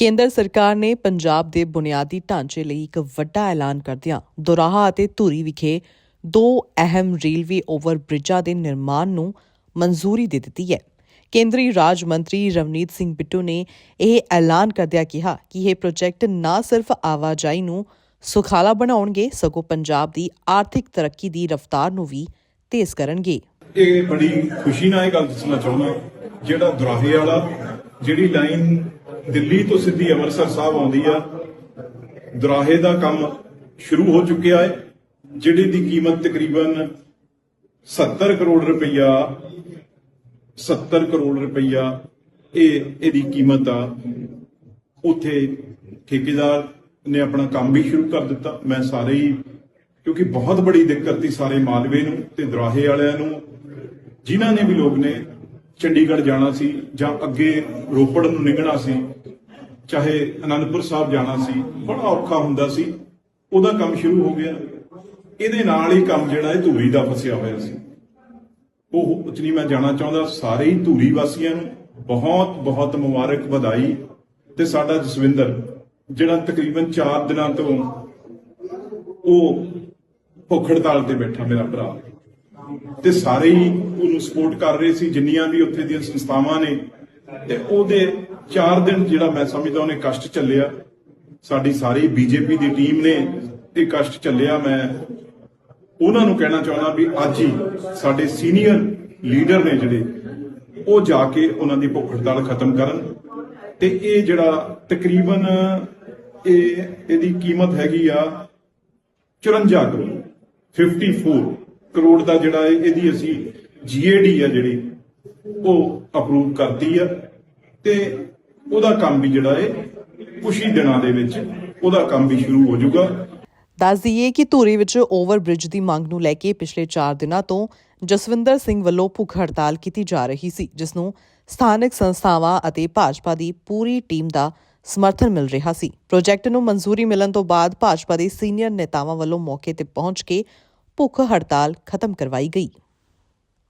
ਕੇਂਦਰ ਸਰਕਾਰ ਨੇ ਪੰਜਾਬ ਦੇ ਬੁਨਿਆਦੀ ਢਾਂਚੇ ਲਈ ਇੱਕ ਵੱਡਾ ਐਲਾਨ ਕਰਦਿਆਂ ਦੁਰਾਹਾ ਅਤੇ ਧੂਰੀ ਵਿਖੇ ਦੋ ਅਹਿਮ ਰੇਲਵੇ ਓਵਰ ਬ੍ਰਿਜਾਂ ਦੇ ਨਿਰਮਾਣ ਨੂੰ ਮਨਜ਼ੂਰੀ ਦੇ ਦਿੱਤੀ ਹੈ। ਕੇਂਦਰੀ ਰਾਜ ਮੰਤਰੀ ਰਵਨੀਤ ਸਿੰਘ ਬਿੱਟੂ ਨੇ ਇਹ ਐਲਾਨ ਕਰਦਿਆਂ ਕਿਹਾ ਕਿ ਇਹ ਪ੍ਰੋਜੈਕਟ ਨਾ ਸਿਰਫ ਆਵਾਜਾਈ ਨੂੰ ਸੁਖਾਲਾ ਬਣਾਉਣਗੇ, ਸਗੋਂ ਪੰਜਾਬ ਦੀ ਆਰਥਿਕ ਤਰੱਕੀ ਦੀ ਰਫ਼ਤਾਰ ਨੂੰ ਵੀ ਤੇਜ਼ ਕਰਨਗੇ। ਇਹ ਬੜੀ ਖੁਸ਼ੀ ਨਾਲ ਇਹ ਗੱਲ ਦੱਸਣਾ ਚਾਹੁੰਦਾ ਜਿਹੜਾ ਦੁਰਾਹੇ ਵਾਲਾ, ਜਿਹੜੀ ਲਾਈਨ ਦਿੱਲੀ ਤੋਂ ਸਿੱਧੀ ਅੰਮ੍ਰਿਤਸਰ ਸਾਹਿਬ ਆਉਂਦੀ ਆ। ਦੁਰਾਹੇ ਦਾ ਕੰਮ ਸ਼ੁਰੂ ਹੋ ਚੁੱਕਿਆ ਹੈ ਜਿਹੜੇ ਦੀ ਕੀਮਤ ਤਕਰੀਬਨ 70 ਕਰੋੜ ਰੁਪਈਆ 70 ਕਰੋੜ ਰੁਪਈਆ ਇਹ ਇਹਦੀ ਕੀਮਤ ਆ। ਉੱਥੇ ਠੇਕੇਦਾਰ ਨੇ ਆਪਣਾ ਕੰਮ ਵੀ ਸ਼ੁਰੂ ਕਰ ਦਿੱਤਾ। ਮੈਂ ਸਾਰੇ ਹੀ, ਕਿਉਂਕਿ ਬਹੁਤ ਬੜੀ ਦਿੱਕਤ ਸੀ ਸਾਰੇ ਮਾਲਵੇ ਨੂੰ ਤੇ ਦਰਾਹੇ ਵਾਲਿਆਂ ਨੂੰ, ਜਿਨ੍ਹਾਂ ਨੇ ਵੀ ਲੋਕ ਨੇ ਚੰਡੀਗੜ੍ਹ ਜਾਣਾ ਸੀ ਜਾਂ ਅੱਗੇ ਰੋਪੜ ਨੂੰ ਨਿਕਲਣਾ ਸੀ, ਚਾਹੇ ਅਨੰਦਪੁਰ ਸਾਹਿਬ ਜਾਣਾ ਸੀ, ਬੜਾ ਔਖਾ ਹੁੰਦਾ ਸੀ। ਉਹਦਾ ਕੰਮ ਸ਼ੁਰੂ ਹੋ ਗਿਆ। ਇਹਦੇ ਨਾਲ ਹੀ ਕੰਮ ਜਿਹੜਾ ਇਹ ਧੂਰੀ ਦਾ ਫਸਿਆ ਹੋਇਆ ਸੀ। ਉਹ ਉਚਨੀ ਮੈਂ ਜਾਣਾ ਚਾਹੁੰਦਾ। ਸਾਰੇ ਹੀ ਧੂਰੀ ਵਾਸੀਆਂ ਨੂੰ ਬਹੁਤ ਬਹੁਤ ਮੁਬਾਰਕ ਵਧਾਈ। ਤੇ ਸਾਡਾ ਜਸਵਿੰਦਰ, ਜਿਹੜਾ ਤਕਰੀਬਨ 4 ਦਿਨਾਂ ਤੋਂ ਉਹ ਭੁੱਖ ਹੜਤਾਲ ਤੇ ਬੈਠਾ, ਮੇਰਾ ਭਰਾ। ਤੇ ਸਾਰੇ ਹੀ ਉਹਨੂੰ ਸਪੋਰਟ ਕਰ ਰਹੇ ਸੀ, ਜਿੰਨੀਆਂ ਵੀ ਉੱਥੇ ਦੀਆਂ ਸੰਸਥਾਵਾਂ ਨੇ। ਤੇ ਉਹਦੇ 4 ਦਿਨ ਜਿਹੜਾ ਮੈਂ ਸਮਝਦਾ ਉਹਨੇ ਕਸ਼ਟ ਚੱਲਿਆ। ਸਾਡੀ ਸਾਰੀ ਬੀਜੇਪੀ ਦੀ ਟੀਮ ਨੇ ਇਹ ਕਸ਼ਟ ਚੱਲਿਆ। ਮੈਂ ਉਹਨਾਂ ਨੂੰ ਕਹਿਣਾ ਚਾਹੁੰਦਾ ਵੀ ਅੱਜ ਹੀ ਸਾਡੇ ਸੀਨੀਅਰ ਲੀਡਰ ਨੇ ਜਿਹੜੇ, ਉਹ ਜਾ ਕੇ ਉਹਨਾਂ ਦੀ ਭੁੱਖ ਹੜਤਾਲ ਖਤਮ ਕਰਨ। ਤੇ ਇਹ ਜਿਹੜਾ ਤਕਰੀਬਨ ਇਹ, ਇਹਦੀ ਕੀਮਤ ਹੈਗੀ ਆ 54 ਕਰੋੜ 54 ਕਰੋੜ ਦਾ ਜਿਹੜਾ ਇਹਦੀ ਅਸੀਂ ਜੀਏਡੀ ਆ ਜਿਹੜੀ, ਉਹ ਅਪਰੂਵ ਕਰਤੀ ਆ। ਤੇ ਉਹਦਾ ਕੰਮ ਵੀ ਜਿਹੜਾ ਹੈ ਕੁਛ ਹੀ ਦਿਨਾਂ ਦੇ ਵਿੱਚ ਉਹਦਾ ਕੰਮ ਵੀ ਸ਼ੁਰੂ ਹੋ ਜਾਊਗਾ। ਦੱਸ ਦਈਏ ਕਿ ਧੂਰੀ ਵਿੱਚ ਓਵਰ ਬ੍ਰਿਜ ਦੀ ਮੰਗ ਨੂੰ ਲੈ ਕੇ ਪਿਛਲੇ 4 ਦਿਨਾਂ ਤੋਂ ਜਸਵਿੰਦਰ ਸਿੰਘ ਵੱਲੋਂ ਭੁੱਖ ਹੜਤਾਲ ਕੀਤੀ ਜਾ ਰਹੀ ਸੀ, ਜਿਸ ਨੂੰ ਸਥਾਨਕ ਸੰਸਥਾਵਾਂ ਅਤੇ ਭਾਜਪਾ ਦੀ ਪੂਰੀ ਟੀਮ ਦਾ ਸਮਰਥਨ ਮਿਲ ਰਿਹਾ ਸੀ। ਪ੍ਰੋਜੈਕਟ ਨੂੰ ਮਨਜ਼ੂਰੀ ਮਿਲਣ ਤੋਂ ਬਾਅਦ ਭਾਜਪਾ ਦੇ ਸੀਨੀਅਰ ਨੇਤਾਵਾਂ ਵੱਲੋਂ ਮੌਕੇ ਤੇ ਪਹੁੰਚ ਕੇ ਭੁੱਖ ਹੜਤਾਲ ਖਤਮ ਕਰਵਾਈ ਗਈ।